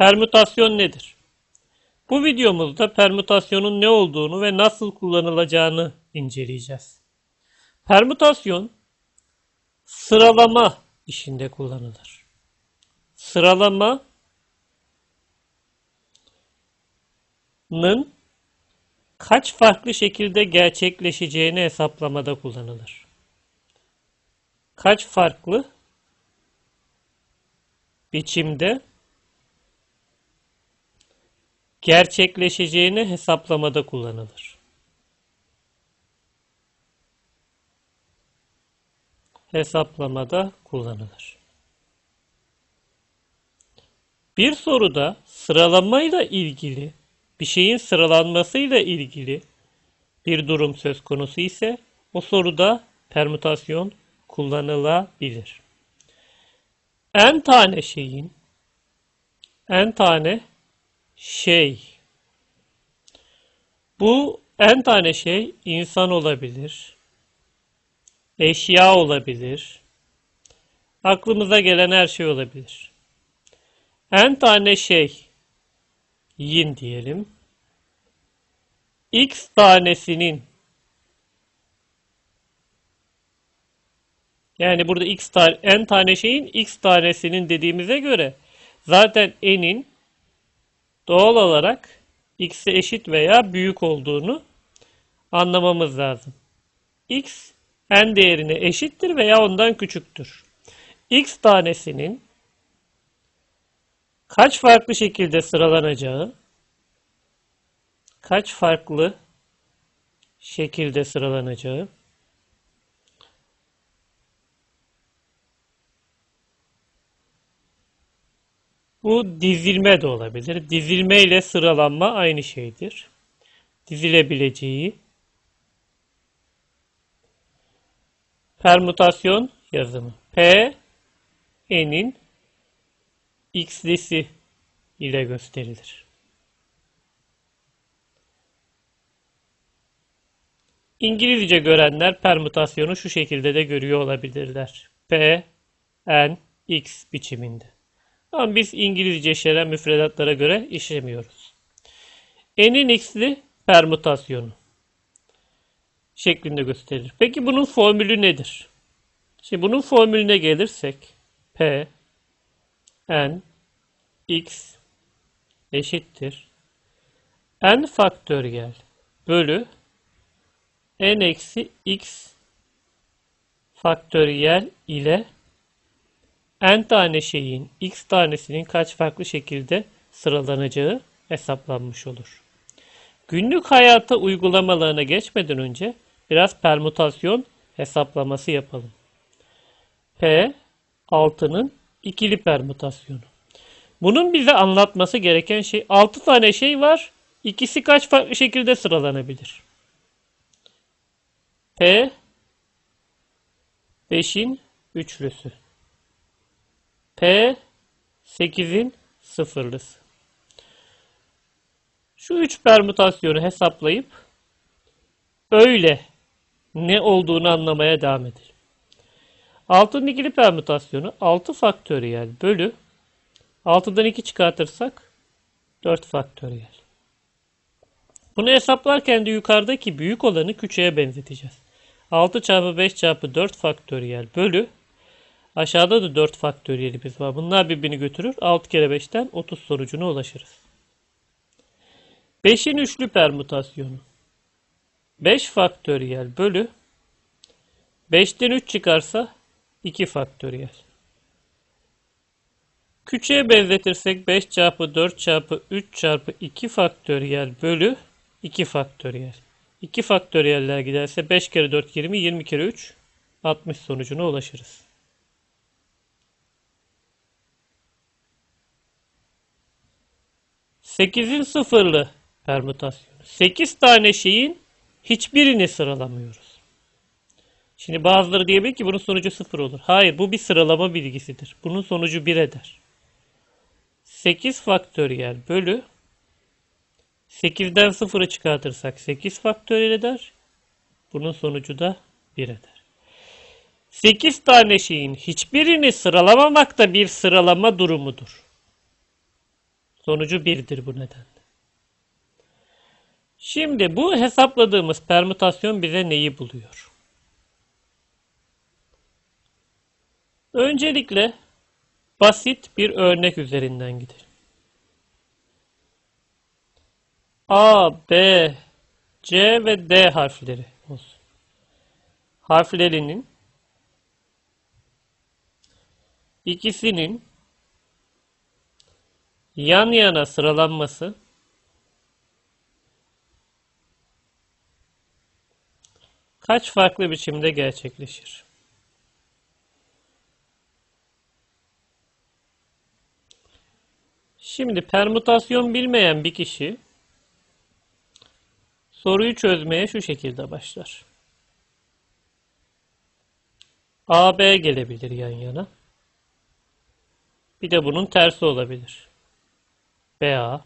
Permütasyon nedir? Bu videomuzda permütasyonun ne olduğunu ve nasıl kullanılacağını inceleyeceğiz. Permütasyon sıralama işinde kullanılır. Sıralamanın kaç farklı şekilde gerçekleşeceğini hesaplamada kullanılır. Kaç farklı biçimde gerçekleşeceğini hesaplamada kullanılır. Hesaplamada kullanılır. Bir soruda sıralamayla ilgili, bir şeyin sıralanmasıyla ilgili bir durum söz konusu ise o soruda permütasyon kullanılabilir. En tane şeyin en tane şey. Bu en tane şey insan olabilir, eşya olabilir, aklımıza gelen her şey olabilir. En tane şey yin diyelim. X tanesinin yani burada x tane n tane şeyin x tanesinin dediğimize göre zaten n'in doğal olarak x'e eşit veya büyük olduğunu anlamamız lazım. x n değerine eşittir veya ondan küçüktür. x tanesinin kaç farklı şekilde sıralanacağı, kaç farklı şekilde sıralanacağı, Bu dizilme de olabilir. Dizilme ile sıralanma aynı şeydir. Dizilebileceği permütasyon yazımı. P n'in x'lisi ile gösterilir. İngilizce görenler permütasyonu şu şekilde de görüyor olabilirler. P, N, X biçiminde. Ama biz İngilizce şeyler müfredatlara göre işlemiyoruz. N'in x'li permütasyonu şeklinde gösterilir. Peki bunun formülü nedir? Şimdi bunun formülüne gelirsek P N X eşittir N faktöriyel bölü N eksi X faktöriyel ile n tane şeyin x tanesinin kaç farklı şekilde sıralanacağı hesaplanmış olur. Günlük hayata uygulamalarına geçmeden önce biraz permütasyon hesaplaması yapalım. P 6'nın ikili permütasyonu. Bunun bize anlatması gereken şey 6 tane şey var. İkisi kaç farklı şekilde sıralanabilir? P 5'in üçlüsü. P 8'in sıfırlısı. Şu üç permütasyonu hesaplayıp öyle ne olduğunu anlamaya devam edelim. 6'nın ikili permütasyonu 6 faktöriyel bölü 6'dan 2 çıkartırsak 4 faktöriyel. Bunu hesaplarken de yukarıdaki büyük olanı küçüğe benzeteceğiz. 6 çarpı 5 çarpı 4 faktöriyel bölü Aşağıda da 4 faktöriyelimiz var. Bunlar birbirini götürür. 6 kere 5'ten 30 sonucuna ulaşırız. 5'in üçlü permütasyonu. 5 faktöriyel bölü 5'ten 3 çıkarsa 2 faktöriyel. Küçüğe benzetirsek 5 çarpı 4 çarpı 3 çarpı 2 faktöriyel bölü 2 faktöriyel. 2 faktöriyeller giderse 5 kere 4 20, 20 kere 3 60 sonucuna ulaşırız. 8'in sıfırlı permütasyonu. 8 tane şeyin hiçbirini sıralamıyoruz. Şimdi bazıları diyebilir ki bunun sonucu sıfır olur. Hayır bu bir sıralama bilgisidir. Bunun sonucu 1 eder. 8 faktöriyel bölü 8'den 0'ı çıkartırsak 8 faktöriyel eder. Bunun sonucu da 1 eder. 8 tane şeyin hiçbirini sıralamamak da bir sıralama durumudur. Sonucu 1'dir bu nedenle. Şimdi bu hesapladığımız permütasyon bize neyi buluyor? Öncelikle basit bir örnek üzerinden gidelim. A, B, C ve D harfleri olsun. Harflerinin ikisinin yan yana sıralanması kaç farklı biçimde gerçekleşir? Şimdi permütasyon bilmeyen bir kişi soruyu çözmeye şu şekilde başlar. AB gelebilir yan yana. Bir de bunun tersi olabilir. BA.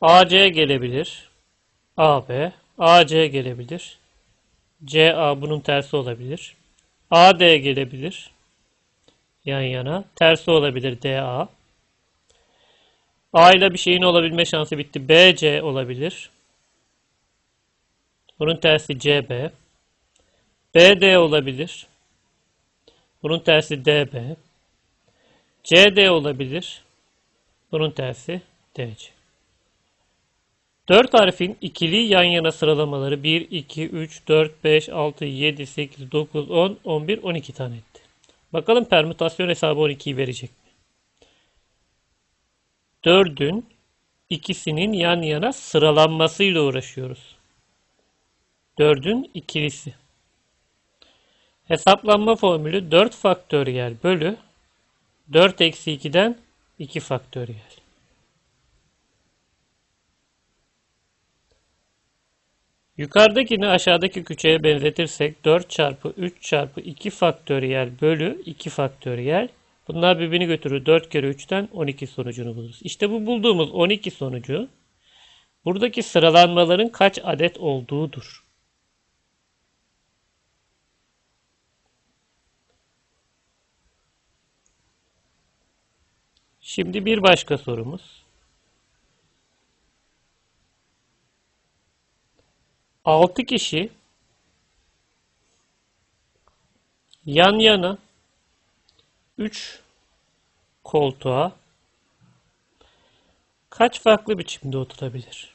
AC gelebilir. AB. AC gelebilir. CA bunun tersi olabilir. AD gelebilir. Yan yana. Tersi olabilir DA. A ile bir şeyin olabilme şansı bitti. BC olabilir. Bunun tersi CB. BD olabilir. Bunun tersi DB. CD olabilir. Bunun tersi DC. 4 harfin ikili yan yana sıralamaları 1, 2, 3, 4, 5, 6, 7, 8, 9, 10, 11, 12 tane etti. Bakalım permütasyon hesabı 12'yi verecek mi? 4'ün ikisinin yan yana sıralanmasıyla uğraşıyoruz. 4'ün ikilisi. Hesaplanma formülü 4 faktöriyel bölü 4 eksi 2'den 2 faktöriyel. Yukarıdakini aşağıdaki küçüğe benzetirsek 4 çarpı 3 çarpı 2 faktöriyel bölü 2 faktöriyel. Bunlar birbirini götürür. 4 kere 3'ten 12 sonucunu buluruz. İşte bu bulduğumuz 12 sonucu buradaki sıralanmaların kaç adet olduğudur. Şimdi bir başka sorumuz. 6 kişi yan yana 3 koltuğa kaç farklı biçimde oturabilir?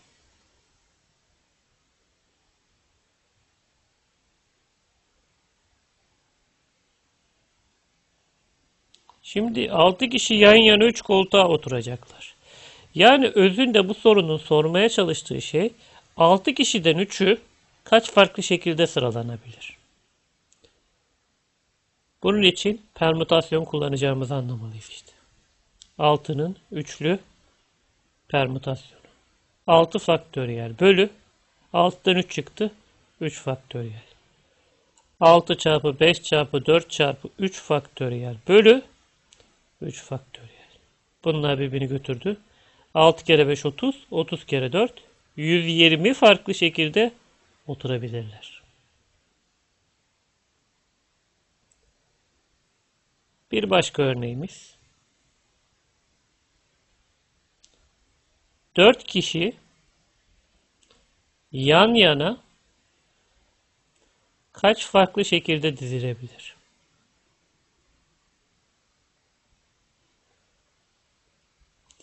Şimdi 6 kişi yan yana 3 koltuğa oturacaklar. Yani özünde bu sorunun sormaya çalıştığı şey 6 kişiden 3'ü kaç farklı şekilde sıralanabilir? Bunun için permütasyon kullanacağımızı anlamalıyız işte. 6'nın üçlü permütasyonu. 6 faktöriyel bölü 6'dan 3 çıktı. 3 faktöriyel. 6 çarpı 5 çarpı 4 çarpı 3 faktöriyel bölü 3 faktöriyel. Bunlar birbirini götürdü. 6 kere 5 30. 30 kere 4 120 farklı şekilde oturabilirler. Bir başka örneğimiz. 4 kişi yan yana kaç farklı şekilde dizilebilir?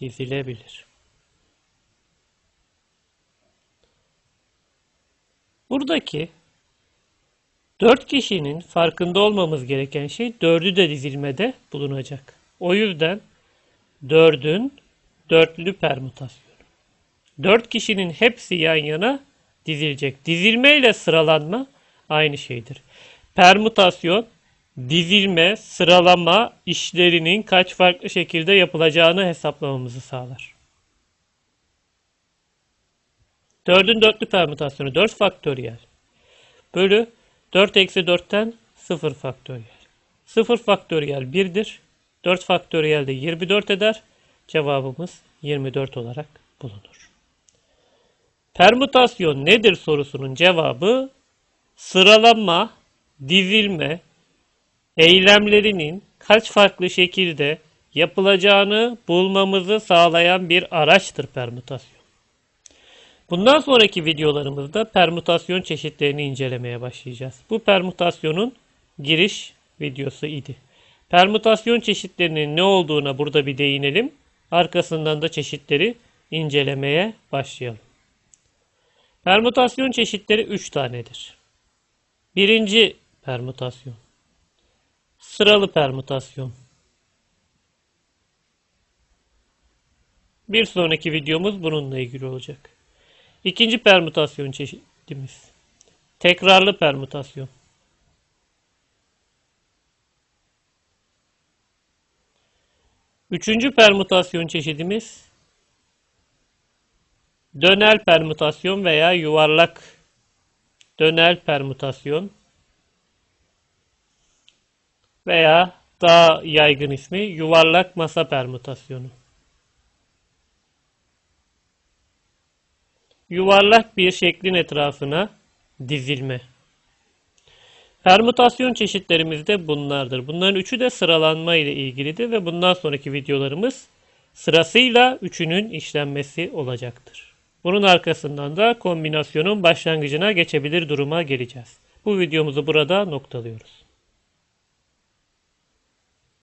Dizilebilir. Buradaki dört kişinin farkında olmamız gereken şey dördü de dizilmede bulunacak. O yüzden dördün dörtlü permütasyonu. Dört kişinin hepsi yan yana dizilecek. Dizilme ile sıralanma aynı şeydir. Permütasyon dizilme, sıralama işlerinin kaç farklı şekilde yapılacağını hesaplamamızı sağlar. 4'ün dörtlü permütasyonu 4 faktöriyel bölü 4 eksi 4'ten 0 faktöriyel. 0 faktöriyel 1'dir. 4 faktöriyel de 24 eder. Cevabımız 24 olarak bulunur. Permütasyon nedir sorusunun cevabı sıralama, dizilme, eylemlerinin kaç farklı şekilde yapılacağını bulmamızı sağlayan bir araçtır permütasyon. Bundan sonraki videolarımızda permütasyon çeşitlerini incelemeye başlayacağız. Bu permütasyonun giriş videosu idi. Permütasyon çeşitlerinin ne olduğuna burada bir değinelim. Arkasından da çeşitleri incelemeye başlayalım. Permütasyon çeşitleri 3 tanedir. Birinci permütasyon. Sıralı permütasyon. Bir sonraki videomuz bununla ilgili olacak. İkinci permütasyon çeşidimiz. Tekrarlı permütasyon. Üçüncü permütasyon çeşidimiz dönel permütasyon veya yuvarlak dönel permütasyon veya daha yaygın ismi yuvarlak masa permütasyonu. Yuvarlak bir şeklin etrafına dizilme. Permütasyon çeşitlerimiz de bunlardır. Bunların üçü de sıralanma ile ilgilidir ve bundan sonraki videolarımız sırasıyla üçünün işlenmesi olacaktır. Bunun arkasından da kombinasyonun başlangıcına geçebilir duruma geleceğiz. Bu videomuzu burada noktalıyoruz.